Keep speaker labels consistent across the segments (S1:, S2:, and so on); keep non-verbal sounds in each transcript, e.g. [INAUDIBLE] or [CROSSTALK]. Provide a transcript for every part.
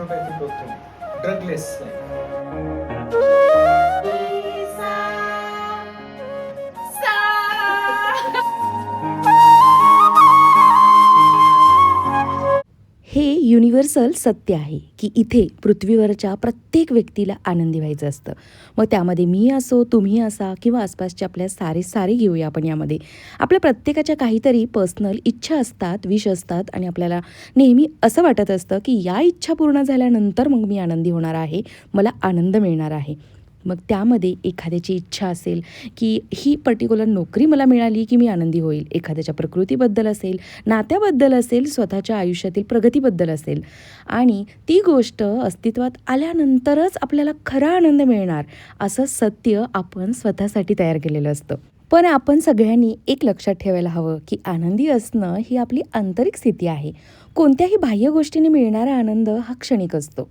S1: नॅचरोपॅथिक doctor ड्रगलेस
S2: हे universal सत्य आहे की इथे पृथ्वीवरच्या प्रत्येक व्यक्तीला आनंदी व्हायचं असतं. मग त्यामध्ये मी असो तुम्ही असा किंवा आसपासचे आपल्या सारे सारे घेऊया आपण यामध्ये. आपल्या प्रत्येकाच्या काहीतरी पर्सनल इच्छा असतात विष असतात आणि आपल्याला नेहमी असं वाटत असतं की या इच्छा पूर्ण झाल्यानंतर मग मी आनंदी होणार आहे मला आनंद मिळणार आहे. मग त्यामध्ये एखाद्याची इच्छा असेल की ही पर्टिक्युलर नोकरी मला मिळाली की मी आनंदी होईल. एखाद्याच्या प्रकृतीबद्दल असेल नात्याबद्दल असेल स्वतःच्या आयुष्यातील प्रगतीबद्दल असेल. आणि ती गोष्ट अस्तित्वात आल्यानंतरच आपल्याला खरा आनंद मिळणार असं सत्य आपण स्वतःसाठी तयार केलेलं असतं. पण आपण सगळ्यांनी एक लक्षात ठेवायला हवं की आनंदी असणं ही आपली आंतरिक स्थिती आहे. कोणत्याही बाह्य गोष्टीने मिळणारा आनंद हा क्षणिक असतो.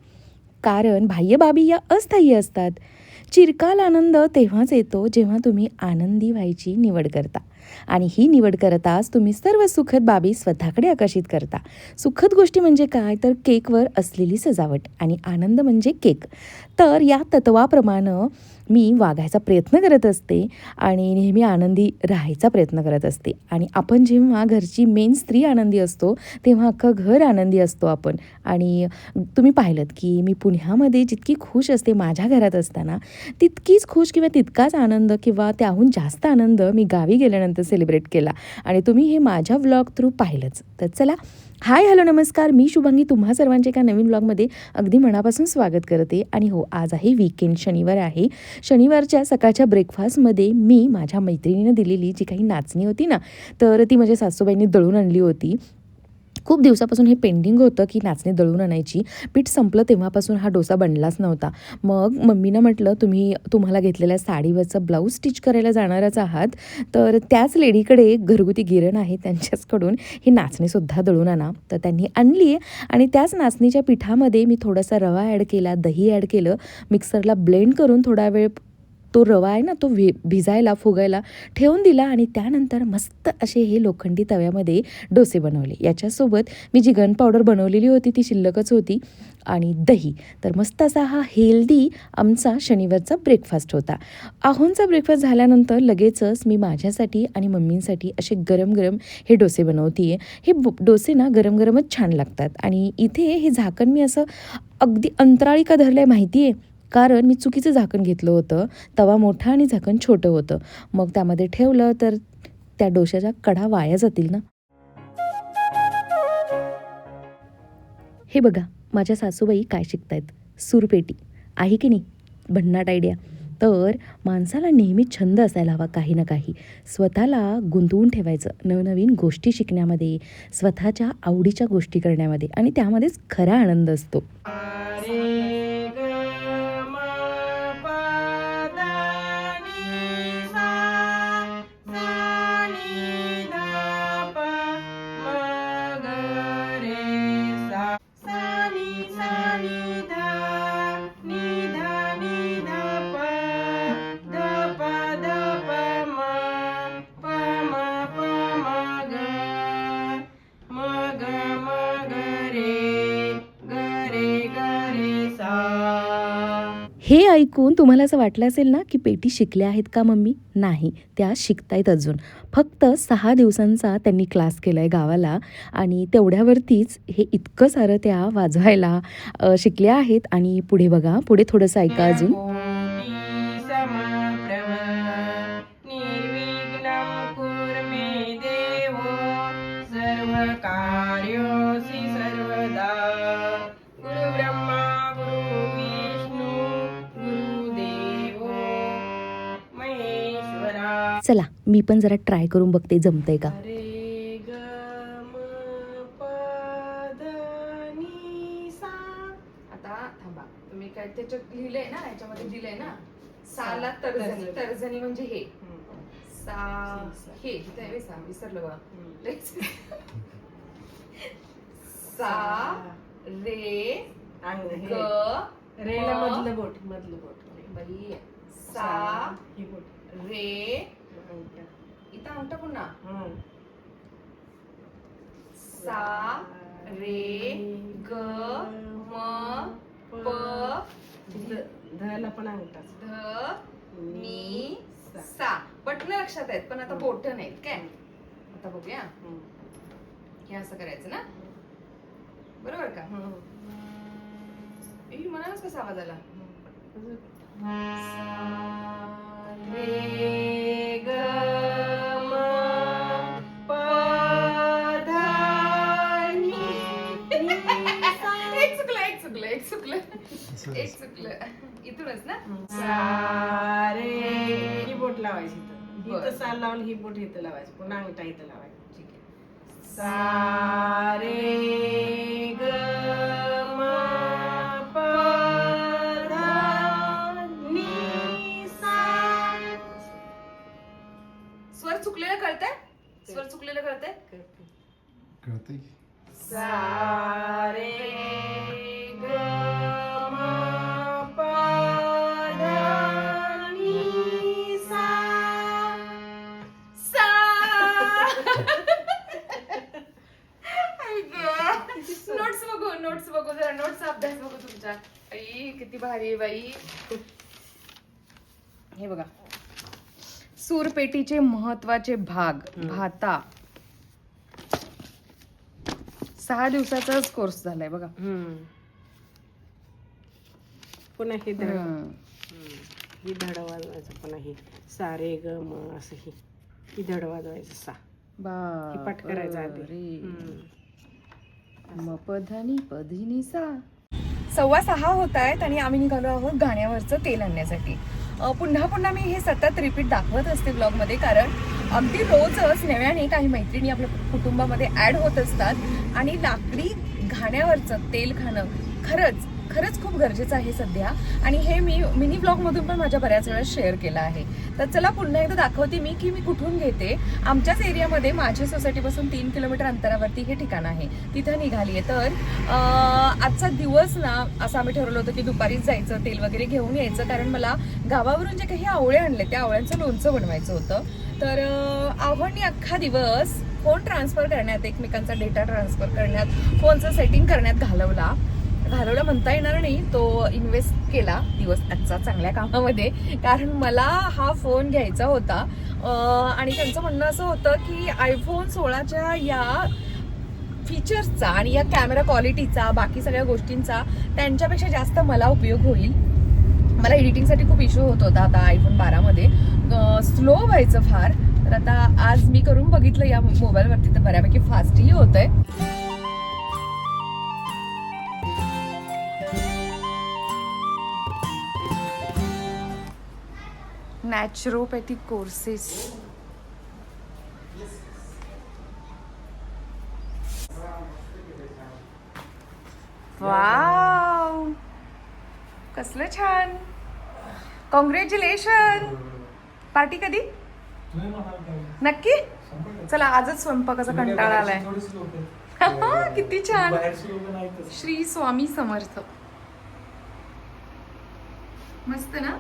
S2: कारण बाह्य बाबी या अस्थायी असतात. चिरकाल आनंद तेव्हाच येतो जेव्हा तुम्ही आनंदी व्हायची निवड करता. आणि ही निवड करताच तुम्ही सर्व सुखद बाबी स्वतःकडे आकर्षित करता. सुखद गोष्टी म्हणजे काय? तर केकवर असलेली सजावट आणि आनंद म्हणजे केक. तर या तत्वाप्रमाणे मी वागायचा प्रयत्न करत असते आणि नेहमी आनंदी राहायचा प्रयत्न करत असते. आणि आपण जेव्हा घरची मेन स्त्री आनंदी असतो तेव्हा अख्खं घर आनंदी असतो आपण. आणि तुम्ही पाहिलं की मी पुण्यामध्ये जितकी खुश असते माझ्या घरात असताना तितकीच खुश किंवा तितकाच आनंद किंवा त्याहून जास्त आनंद मी गावी गेल्यानंतर सेलिब्रेट केला. आणि तुम्ही हे माझ्या व्लॉग थ्रू पाहिलंच. तर चला हाय हॅलो नमस्कार. मी शुभांगी. तुम्हा सर्वांचे एका नवीन ब्लॉगमध्ये अगदी मनापासून स्वागत करते. आणि हो आज आहे वीकेंड शनिवार आहे. शनिवारच्या सकाळच्या ब्रेकफास्टमध्ये मी माझ्या मैत्रिणीनं दिलेली जी काही नाचणी होती ना तर ती माझ्या सासूबाईंनी दळून आणली होती. खूप दिवसापासून हे पेंडिंग होतं की नाचणी दळून आणायची. पीठ संपलं तेव्हापासून हा डोसा बनलाच नव्हता. मग मम्मीनं म्हटलं तुम्ही तुम्हाला घेतलेल्या साडीवरचं ब्लाऊज स्टिच करायला जाणारच आहात. तर त्याच लेडीकडे एक घरगुती गिरण आहे त्यांच्याचकडून ही नाचणीसुद्धा दळून आणा. तर त्यांनी आणली आहे आणि त्याच नाचणीच्या पिठामध्ये मी थोडासा रवा ॲड केला दही ॲड केलं. मिक्सरला ब्लेंड करून थोडा वेळ तो रवा आहे ना तो भि भिजायला फुगायला ठेवून दिला आणि त्यानंतर मस्त असे हे लोखंडी तव्यामध्ये डोसे बनवले. याच्यासोबत मी जी गन पावडर बनवलेली होती ती शिल्लकच होती आणि दही. तर मस्त असा हा हेल्दी आमचा शनिवारचा ब्रेकफास्ट होता. आहोंचा ब्रेकफास्ट झाल्यानंतर लगेचच मी माझ्यासाठी आणि मम्मींसाठी असे गरम गरम हे डोसे बनवते हे डोसे ना गरम गरमच छान लागतात आणि इथे हे झाकण मी असं अगदी अंतराळी का धरलं आहे माहिती आहे कारण मी चुकीचं झाकण घेतलं होतं. तवा मोठा आणि झाकण छोटं होतं. मग त्यामध्ये ठेवलं तर त्या डोशाच्या कडा वाया जातील ना? हे बघा माझ्या सासूबाई काय शिकतायत. सूरपेटी. आहे की नाही? भन्नाट आयडिया तर माणसाला नेहमी छंद असायला हवा काही ना काही. स्वतःला गुंतवून ठेवायचं नवनवीन गोष्टी शिकण्यामध्ये स्वतःच्या आवडीच्या गोष्टी करण्यामध्ये आणि त्यामध्येच खरा आनंद असतो. हे ऐकून तुम्हाला असं वाटलं असेल ना की पेटी शिकल्या आहेत का मम्मी? नाही त्या शिकतायत अजून. फक्त सहा दिवसांचा त्यांनी क्लास केला आहे गावाला आणि तेवढ्यावरतीच हे इतकं सारं त्या वाजवायला शिकल्या आहेत आणि पुढे बघा पुढे थोडंसं ऐका अजून. चला मी पण जरा ट्राय करून बघते जमतंय का
S3: रे ग म प ध नि सा
S4: आता थांबा तुम्ही काय त्याच्यात लिहिलंय ना याच्यामध्ये दिलंय ना साला तर्जनी
S3: तर्जनी.
S4: म्हणजे हे. सा. हे सा विसरलं बा. [LAUGHS] सा रे
S3: आणि
S4: ग
S3: हे
S4: म.
S3: मधलं बोट मधलं बोट
S4: बाई सा
S3: ही बोट
S4: रे अंगठा पुन्हा.
S3: हम्म.
S4: सा रे ग म प
S3: ध- धला पण अंगठाच
S4: ध मी सा. बटन लक्षात आहेत पण आता बोट नाहीत काय? आता बघूया. हे असं करायचं ना? बरोबर का? मनालाच कसा आवाज आला. रे एक चुकलं इथूनच ना?
S3: ही बोट लावायची इथं. साल लावून ही बोट इथं लावायची. पुन्हा अंगठा इथं लावायची.
S4: ठीक आहे.
S3: सा रे ग म प ध नि सा.
S4: स्वर चुकलेलं कळतंय? स्वर चुकलेलं कळतंय?
S5: कळतंय. की?
S3: सा रे ग
S4: जरा नोट्स अभ्यास बघू तुमच्या आई किती भारी आहे बाई. हे बघा. सूरपेटीचे महत्त्वाचे भाग भाता. सहा दिवसाचाच कोर्स झालाय बघा.
S3: पुन्हा ही धड. ही धड वाजवायचं पुन्हा ही. सा रे ग म असं ही. ही धड वाजवायचं सा. पाठ करायचं आधी.
S4: मपधनी पधिनी सा सव्वा सहा होत आहेत आणि आम्ही निघालो आहोत गाण्यावरचं तेल आणण्यासाठी. पुन्हा पुन्हा मी हे सतत रिपीट दाखवत असते ब्लॉगमध्ये कारण अगदी रोजच नव्याने काही मैत्रिणी आपल्या कुटुंबामध्ये ऍड होत असतात. आणि लाकडी घाण्यावरचं तेल खाणं खरंच खरंच खूप गरजेचं आहे सध्या. आणि हे मी मिनी ब्लॉगमधून पण माझ्या बऱ्याच वेळा शेअर केलं आहे. तर चला पुन्हा एकदा दाखवते मी की मी कुठून घेते. आमच्याच एरियामध्ये माझ्या सोसायटीपासून तीन किलोमीटर अंतरावरती हे ठिकाण आहे. तिथं निघाली आहे. तर आजचा दिवस ना असं आम्ही ठरवलं होतं की दुपारीच जायचं तेल वगैरे घेऊन यायचं. कारण मला गावावरून जे काही आवळे आणले त्या आवळ्यांचं लोणचं बनवायचं होतं. तर आव्हानी अख्खा दिवस फोन ट्रान्सफर करण्यात एकमेकांचा डेटा ट्रान्सफर करण्यात फोनचं सेटिंग करण्यात घालवला. घालवला म्हणता येणार नाही तो इन्व्हेस्ट केला दिवस आजचा चांगल्या कामामध्ये. कारण मला हा फोन घ्यायचा होता. आणि त्यांचं म्हणणं असं होतं की आयफोन सोळाच्या या फीचर्सचा आणि या कॅमेरा क्वालिटीचा बाकी सगळ्या गोष्टींचा त्यांच्यापेक्षा जास्त मला उपयोग होईल. मला एडिटिंगसाठी खूप इश्यू होत होता आता आयफोन बारामध्ये. स्लो व्हायचं फार. तर आता आज मी करून बघितलं या मोबाईलवरती तर बऱ्यापैकी फास्टही होत नॅचरोपॅथिक कोर्सेस वाव कसलं छान! कॉंग्रॅच्युलेशन पार्टी कधी? नक्की? चला आजच स्वयंपाकाचा कंटाळा आलाय. [LAUGHS] किती छान! श्री स्वामी समर्थ. मस्त ना?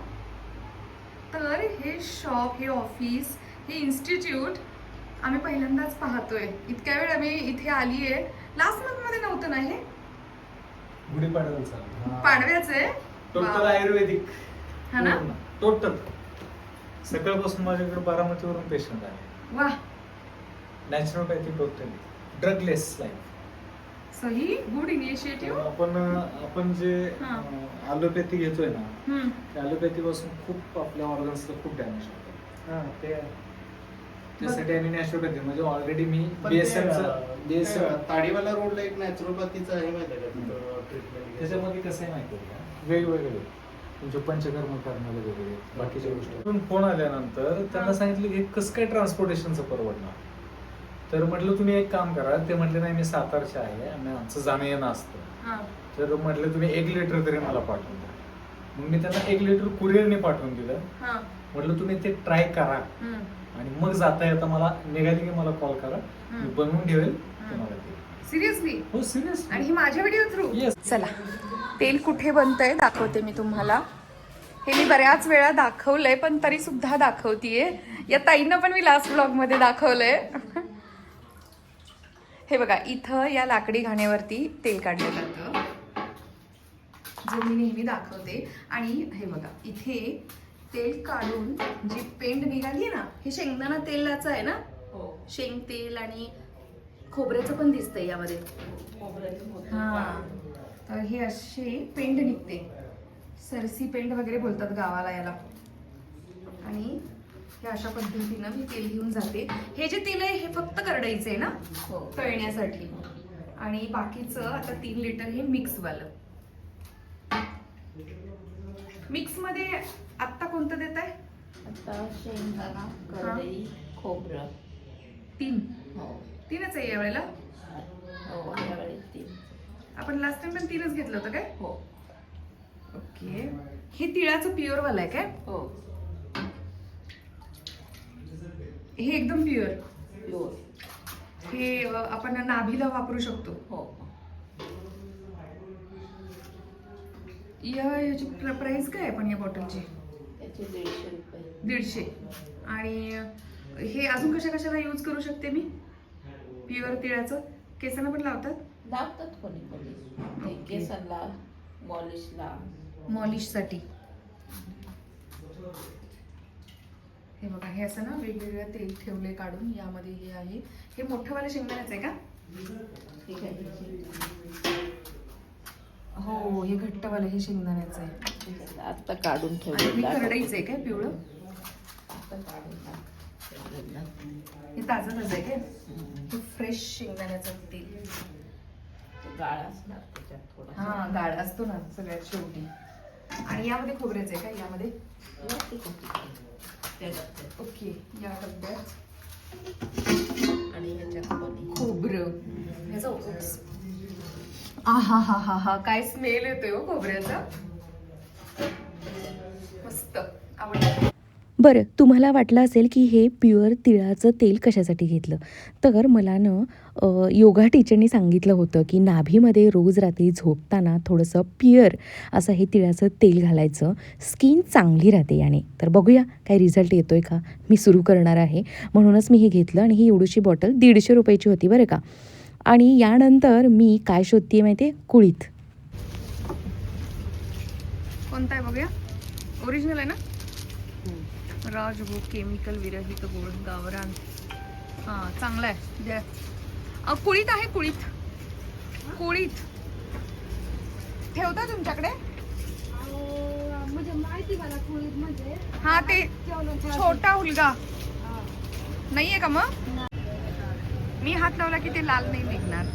S4: हे शॉप हे ऑफिस हे इन्स्टिट्यूट आम्ही पहिल्यांदाच पाहतोय. इतक्या वेळ आम्ही इथे आलीये. लास्ट मंथमध्ये नव्हतं ना हे? पाडव्याचं आहे?
S1: टोटल. आयुर्वेदिक.
S4: हा ना?
S1: टोटल सकाळपासून माझ्याकडे बारामतीवरून पेशंट आहे
S4: वा
S1: नॅचरोपॅथी टोटल ड्रगलेस लाईफ
S4: सही? गुड इनिशिएटिव्ह
S1: आपण आपण जे
S4: हा.
S1: अलोपॅथी घेतोय ना त्या अलोपॅथी पासून खूप आपल्या ऑर्गन्सला खूप डॅमेज होतं.
S5: ते
S1: त्यासाठी आम्ही नॅचरोपॅथी म्हणजे ऑलरेडी मी
S5: पण ते,
S1: बीएसएम
S5: अं,
S1: बीएसएम
S5: ते ताडीवाला रोडला एक नॅचरोपॅथीचं आहे माहिती आहे का तिथं ट्रीटमेंट
S1: त्याच्यामध्ये कसं आहे माहिती आहे का? वेगवेगळे. तुमचे पंचकर्म करणारे वेगळे बाकीच्या गोष्टी. पण फोन आल्यानंतर त्यांना सांगितलं की कसं काय ट्रान्सपोर्टेशनचं परवडणार? तर म्हटलं तुम्ही एक काम करा. ते म्हटले नाही मी सातारचे आहे आणि आमचं जाणं येणं असतं तर म्हटलं तुम्ही एक लिटर तरी मला पाठवून द्या. मग मी त्यांना एक लिटर कुरिअरने पाठवून दिलं. म्हटलं तुम्ही ते ट्राय करा. आणि मग जाता येता मला निघाली की मला कॉल करा. मी बनवून ठेवेल तुम्हाला.
S4: सिरियसली
S1: हो सिरियस
S4: आणि ही माझ्या व्हिडिओ थ्रू. चला. तेल कुठे बनतंय दाखवते मी तुम्हाला. हे मी बऱ्याच वेळा दाखवलंय पण तरी सुद्धा दाखवतीये. या ताईंना पण मी लास्ट ब्लॉगमध्ये दाखवलंय. हे बघा इथं या लाकडी घाण्यावरती तेल काढलं जातं. जो मी नेहमी दाखवते. आणि हे बघा इथे तेल काढून जी पेंड निघाली ना हे शेंगदाणा तेलाचं आहे ना?
S3: हो.
S4: शेंग तेल आणि खोबऱ्याचं पण दिसतंय यामध्ये. हा. तर हे असे पेंड निघते. सरसी पेंड वगैरे बोलतात गावाला याला. आणि हे अशा पद्धतीनं मी तेल घेऊन जाते. हे जे तेल आहे हे फक्त करडायचं आहे ना?
S3: हो.
S4: तळण्यासाठी. आणि बाकीचं आता तीन लिटर हे मिक्स वालं मिक्समध्ये आत्ता कोणतं देत आहे?
S3: आता शेंगदाणा करडई खोबरं.
S4: तीन.
S3: हो.
S4: तीनच आहे यावेळेला?
S3: हो यावेळेस तीन.
S4: आपण लास्ट टाइम पण तीनच घेतलं होतं काय?
S3: हो.
S4: ओके. हे तिळाचं प्युअर वाला आहे काय?
S3: हो.
S4: हे एकदम प्युअर
S3: प्युअर
S4: हे अ, आपण नाभीला वापरू शकतो.
S3: हो.
S4: या याची प्राइस काय आहे पण या बॉटलची
S3: त्याचे दीडशे रुपये.
S4: दीडशे. आणि हे अजून कशा कशाला यूज करू शकते मी? प्युअर तिळाचं? केसांना पण लावतात?
S3: लावतात कोणी कोणी. ते केसांना मॉलिशला.
S4: मॉलिशसाठी. हे बघा हे असं ना वेगवेगळं तेल ठेवले काढून यामध्ये हे आहे. हे मोठंवाले शेंगदाण्याचं आहे का?
S3: ठीक आहे
S4: हो हे घट्टवालं हे शेंगदाण्याचं आहे.
S3: ठीक आहे. आत्ता काढून ठेवलेलं
S4: करडाईचं आहे काय पिवळं?
S3: आता.
S4: हे ताजं ताजं आहे काय? हे फ्रेश शेंगदाण्याचं तेल.
S3: गाळ असणार त्याच्यात थोडा
S4: हा गाळ असतो ना सगळ्यात शेवटी. आणि यामध्ये खोबऱ्याचं आहे का यामध्ये?
S3: त्याच्यात
S4: ओके या डब्यात.
S3: आणि
S4: खोबरं. ह्याचा. आहा हा हा हा काय स्मेल येतोय हो खोबऱ्याचा? मस्त. आवडलं.
S2: बरं तुम्हाला वाटलं असेल की हे प्युअर तिळाचं तेल कशासाठी घेतलं? तर मला न योगा टीचरनी सांगितलं होतं की नाभीमध्ये रोज रात्री झोपताना थोडंसं प्युअर असं हे तिळाचं तेल घालायचं. स्किन चांगली राहते याने. तर बघूया काय रिझल्ट येतो आहे का? मी सुरू करणार आहे. म्हणूनच मी हे घेतलं आणि ही एवढीशी बॉटल दीडशे रुपयाची होती बरं का? आणि यानंतर मी काय शोधते माहिती आहे कुळीत
S4: कोणता आहे बघूया? ओरिजिनल आहे ना? राजभोग केमिकल विरहित गोड गावरान. हां चांगला आहे द्या कुळीत आहे कुळीत. कुळीत. ठेवता तुमच्याकडे? हा ते छोटा हुलगा नाहीये का मग? मी हात लावला की ते लाल नाही निघणार.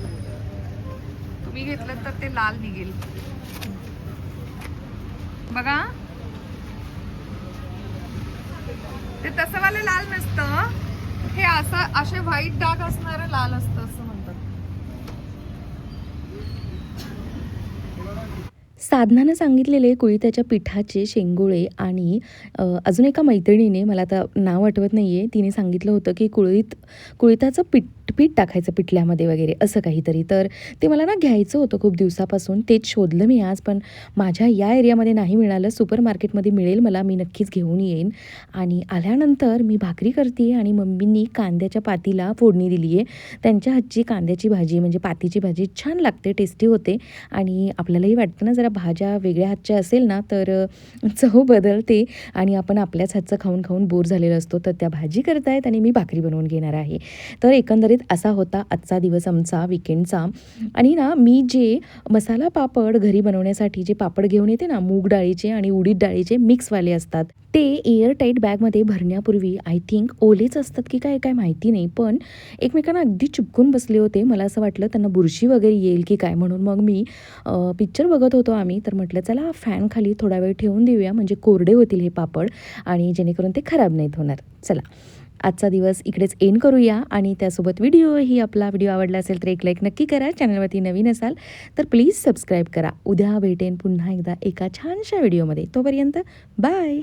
S4: तुम्ही घेतलं तर ते लाल निघेल. बघा ते तसं वालं लाल नसतं. हे असं असे व्हाईट डाग असणारं लाल असतं असं म्हणतात.
S2: साधनानं सांगितलेले कुळिताच्या पिठाचे शेंगोळे आणि अजून एका मैत्रिणीने मला आता नाव आठवत नाही आहे तिने सांगितलं होतं की कुळीत कुळिताचं पीठ पीठ टाकायचं पिठल्यामध्ये वगैरे असं काहीतरी. तर ते मला ना घ्यायचं होतं खूप दिवसापासून. तेच शोधलं मी आज पण माझ्या या एरियामध्ये नाही मिळालं. सुपर मार्केटमध्ये मिळेल मला मी नक्कीच घेऊन येईन. आणि आल्यानंतर मी भाकरी करते आणि मम्मींनी कांद्याच्या पातीला फोडणी दिली आहे त्यांच्या हातची कांद्याची भाजी म्हणजे पातीची भाजी छान लागते टेस्टी होते. आणि आपल्यालाही वाटतं ना जरा भाज्या वेगळ्या हातच्या असेल ना तर चव बदलते. आणि आपण आपल्याच हातचं खाऊन खाऊन बोर झालेलं असतो. तर त्या भाजी करतायत आणि मी भाकरी बनवून घेणार आहे. तर एकंदरीत असा होता आजचा दिवस आमचा विकेंडचा आणि ना मी जे मसाला पापड घरी बनवण्यासाठी जे पापड घेऊन येते ना मूग डाळीचे आणि उडीद डाळीचे मिक्सवाले असतात ते एअरटाईट बॅगमध्ये भरण्यापूर्वी आय थिंक ओलेच असतात की काय काय माहिती नाही. पण एकमेकांना अगदी चिपकून बसले होते. मला असं वाटलं त्यांना बुरशी वगैरे येईल की काय म्हणून. मग मी पिक्चर बघत होतो आम्ही. तर म्हटलं चला फॅन खाली थोडा वेळ ठेवून देऊया. म्हणजे कोरडे होतील हे पापड आणि जेणेकरून ते खराब नाहीत होणार. चला. आजचा दिवस इकडेच एंड करूया आणि त्यासोबत व्हिडिओ ही आपला व्हिडिओ आवडला असेल तर एक लाईक नक्की करा. चॅनलवरती नवीन असाल तर प्लीज सबस्क्राईब करा. उद्या भेटेन पुन्हा एकदा एका छानशा व्हिडिओमध्ये तोपर्यंत बाय